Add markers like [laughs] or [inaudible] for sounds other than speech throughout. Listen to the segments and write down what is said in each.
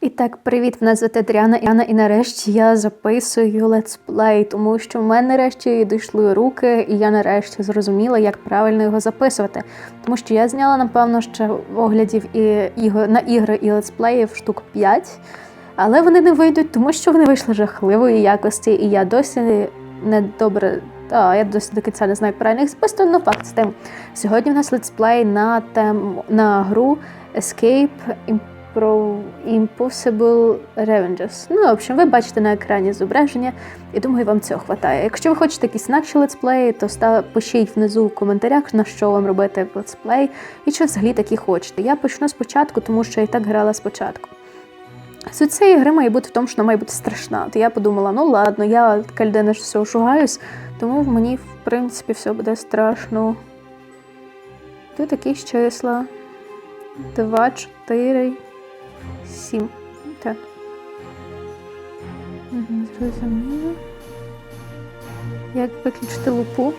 І так, привіт, мене звати Адріана Іана, і нарешті я записую летсплей, тому що в мене нарешті дійшли руки, і я нарешті зрозуміла, як правильно його записувати. Тому що я зняла, напевно, ще оглядів і на ігри і летсплеїв штук 5, але вони не вийдуть, тому що вони вийшли жахливої якості, і я досі не добре. А, я досі до кінця не знаю, як правильно але факт з тим. Сьогодні в нас летсплей на тему на гру Escape про Impossible Revenges. Ну, в общем, ви бачите на екрані зображення, і думаю, вам цього вистачає. Якщо ви хочете якісь інакші летсплеї, то став, пишіть внизу в коментарях, на що вам робити летсплей, і чи взагалі такі хочете. Я почну спочатку, тому що я і так грала спочатку. Суть цієї гри має бути в тому, що вона має бути страшна. То я подумала, ну ладно, я така людина що все шугаюсь, тому мені, в принципі, все буде страшно. Тут якісь числа. 2, 4, 7. Так. Зрозуміло. Як виключити лупу?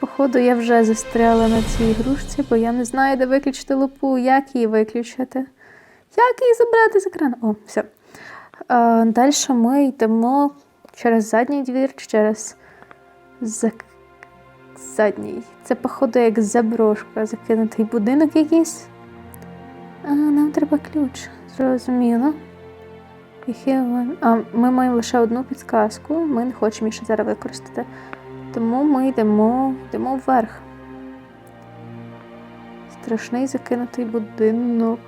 Походу, я вже застряла на цій ігрушці, бо я не знаю, де виключити лупу, як її виключити. Як її забрати з екрану? О, все. А, Далі ми йдемо через задній двір, через зак... задній. Це, походу, як заброшка, закинутий будинок якийсь. А, нам треба ключ, зрозуміло. А, ми маємо лише одну підказку, ми не хочемо її ще зараз використати. Тому ми йдемо, йдемо вверх. Страшний закинутий будинок.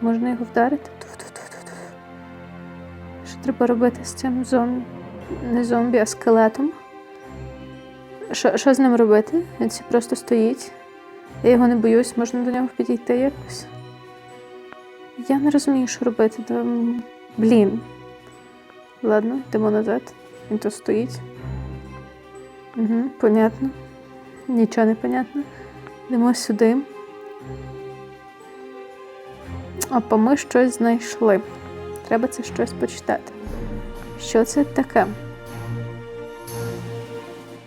Можна його вдарити? Що треба робити з цим зомбі? Не зомбі, а скелетом? Що, що з ним робити? Він просто стоїть. Я його не боюсь, можна до нього підійти якось. Я не розумію, що робити. Блін. Ладно, йдемо назад. Він тут стоїть. Угу, понятно. Нічого не понятно. Йдемо сюди. Опа, ми щось знайшли. Треба це щось почитати. Що це таке?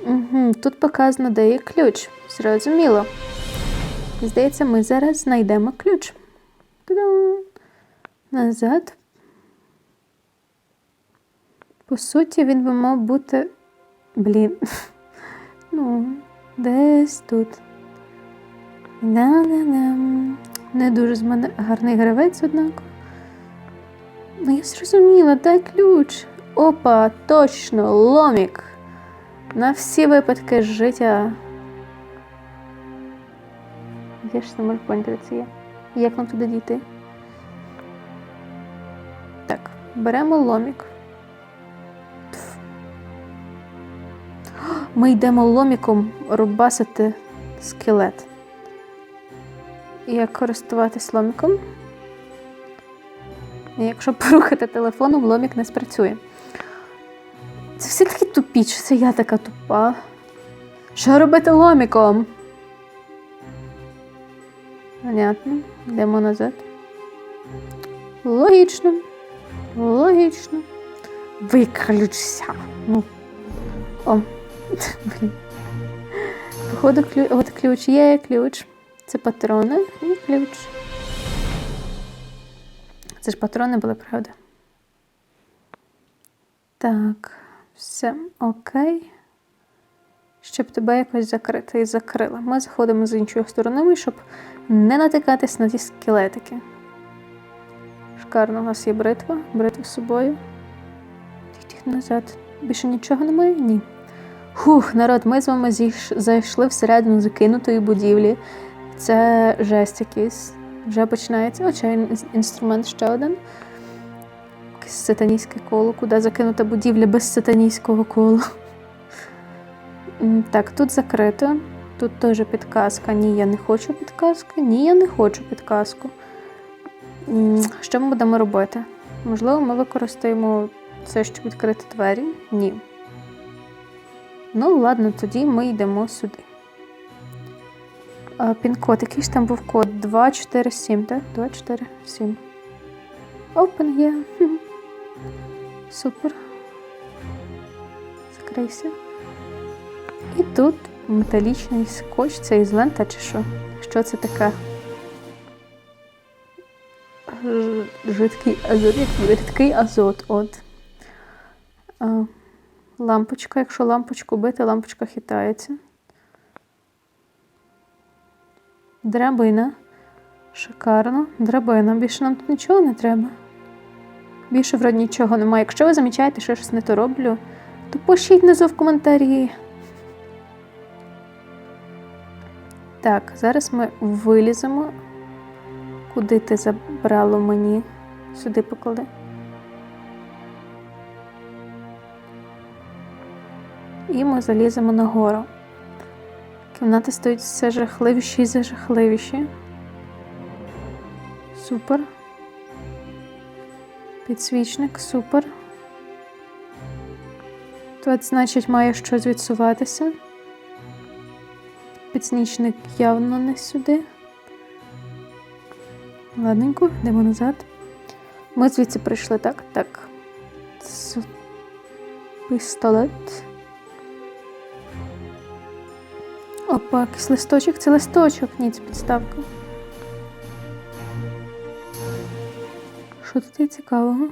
Угу, тут показано, де є ключ. Зрозуміло. Здається, ми зараз знайдемо ключ. Та-дам! Назад. По суті, він би мав бути. Блін. [laughs] Ну, десь тут. На-на-нам. Не дуже з мене гарний гравець, однак. Ну, я зрозуміла, дай ключ. Опа, точно, ломік. На всі випадки життя. Я ж можу поняти, це є. Як нам туди дійти? Так, беремо ломік. Ми йдемо ломіком рубасити скелет. Як користуватись ломіком? Якщо [laughs] порухати телефоном, ломік не спрацює. Це всі такі тупі, чи це я така тупа. Що робити ломіком? Понятно. Йдемо назад. Логічно. Логічно. Виключся. Ну. О. [laughs] Блін. Походу, ключ. От ключ є ключ. Це патрони і ключ. Це ж патрони були, правда? Так, все окей. Щоб тебе якось закрити і закрила. Ми заходимо з іншої сторони, щоб не натикатись на ті скелетики. Шикарно, у нас є бритва, бритва з собою. Тих назад. Більше нічого немає? Ні. Хух, народ, ми з вами зайшли всередину закинутої будівлі. Це жесть якийсь. Вже починається. Очей інструмент ще один. Якесь сатанійське коло, куди закинута будівля без сатанійського кола. Так, тут закрито. Тут теж підказка. Ні, я не хочу підказки. Ні, я не хочу підказку. Що ми будемо робити? Можливо, ми використаємо це, щоб відкрити двері? Ні. Ну, ладно, тоді ми йдемо сюди. Пін-код, який ж там був код? 247, так? 247. Open є. [laughs] Супер. Закрийся. І тут металічний скотч, це із лента чи що? Що це таке? жидкий азот, рідкий азот. От. Лампочка, якщо лампочку бити, лампочка хитається. Драбина. Шикарно. Драбина. Більше нам тут нічого не треба. Більше вроді нічого немає. Якщо ви замічаєте, що я щось не то роблю, то пишіть внизу в коментарі. Так, зараз ми виліземо. Куди ти забрало мені? Сюди поклади. І ми заліземо нагору. Кімнати стають все жахливіші і жахливіші. Супер. Підсвічник, супер. Тут, значить, має щось відсуватися. Підсвічник явно не сюди. Ладненько, йдемо назад. Ми звідси прийшли, так? Так. С- Пістолет. Опа, якийсь листочок. Це листочок, ні, це підставка. Що тут є цікавого?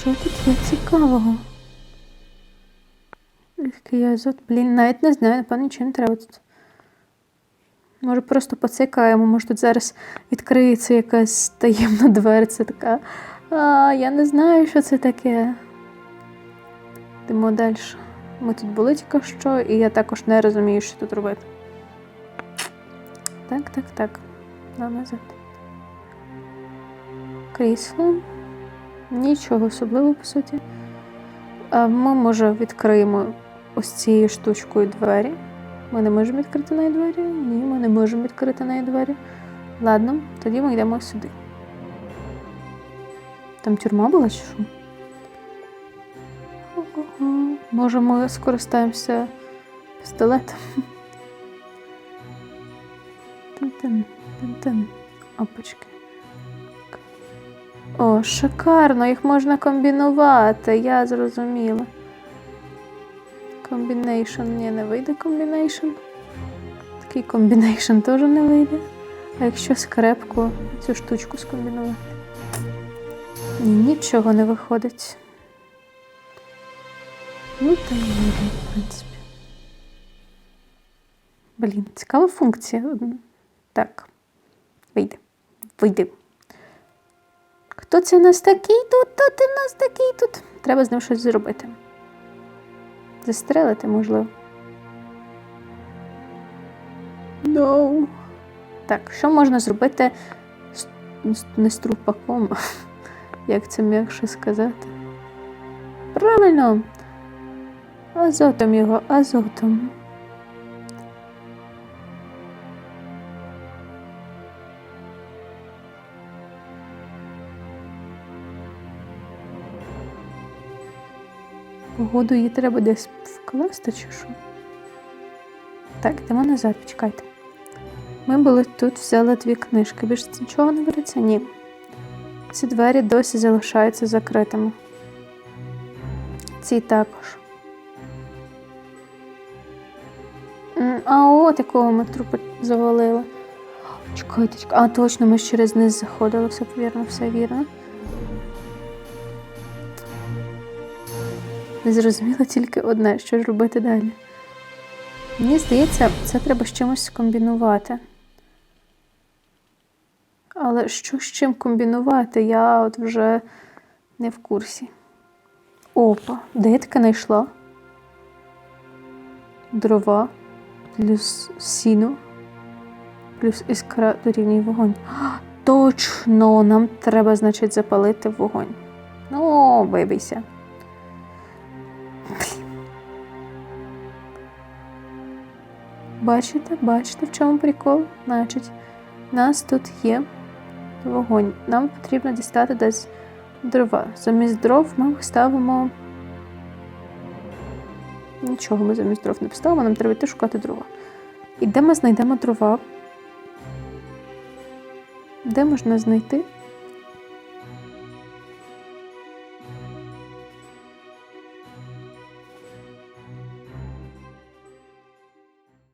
Що тут є цікавого? Який азот, блін, навіть не знаю, напевно, нічого не треба тут. Може, просто поцикаємо, може тут зараз відкриється якась таємна дверця така. А, я не знаю, що це таке. Йдемо далі. Ми тут були тільки що, і я також не розумію, що тут робити. Так, так, так. Да, назад. Крісло. Нічого особливого, по суті. А ми, може, відкриємо ось цією штучкою двері. Ми не можемо відкрити неї двері? Ні, ми не можемо відкрити неї двері. Ладно, тоді ми йдемо сюди. Там тюрма була чи що? Може, ми скористаємося пістолетом. Тин-тин, тин-тин. Опачки. О, шикарно, їх можна комбінувати, я зрозуміла. Комбінейшн, ні, не вийде комбінейшн. Такий комбінейшн теж не вийде. А якщо скрепку, цю штучку скомбінувати? Ні, нічого не виходить. Ну, та й вийде, в принципі. Блін, цікава функція. Так. Вийде. Вийде. Хто це у нас такий тут? Хто ти у нас такий тут? Треба з ним щось зробити. Застрелити, можливо. No. Так, що можна зробити з, з- не з трупаком? [laughs] Як це м'якше сказати? Правильно. Азотом його, азотом. Погоду її треба десь вкласти чи що? Так, йдемо назад, почекайте. Ми були тут, взяли дві книжки. Більше нічого не береться? Ні. Ці двері досі залишаються закритими. Ці також. А от якого ми трупи завалили. Чекайте, чекайте. А, точно, ми ж через низ заходили, все вірно, все вірно. Не зрозуміло тільки одне, що ж робити далі. Мені здається, це треба з чимось скомбінувати. Але що з чим комбінувати, я от вже не в курсі. Опа, таке знайшла? Дрова, плюс сіно, плюс іскра дорівнює вогонь. Точно, нам треба, значить, запалити вогонь. Ну, вибійся. Бачите, бачите, в чому прикол? Значить, у нас тут є вогонь. Нам потрібно дістати десь дрова. Замість дров ми ставимо. Нічого ми замість дров не поставимо, нам треба йти шукати дрова. І де ми знайдемо дрова? Де можна знайти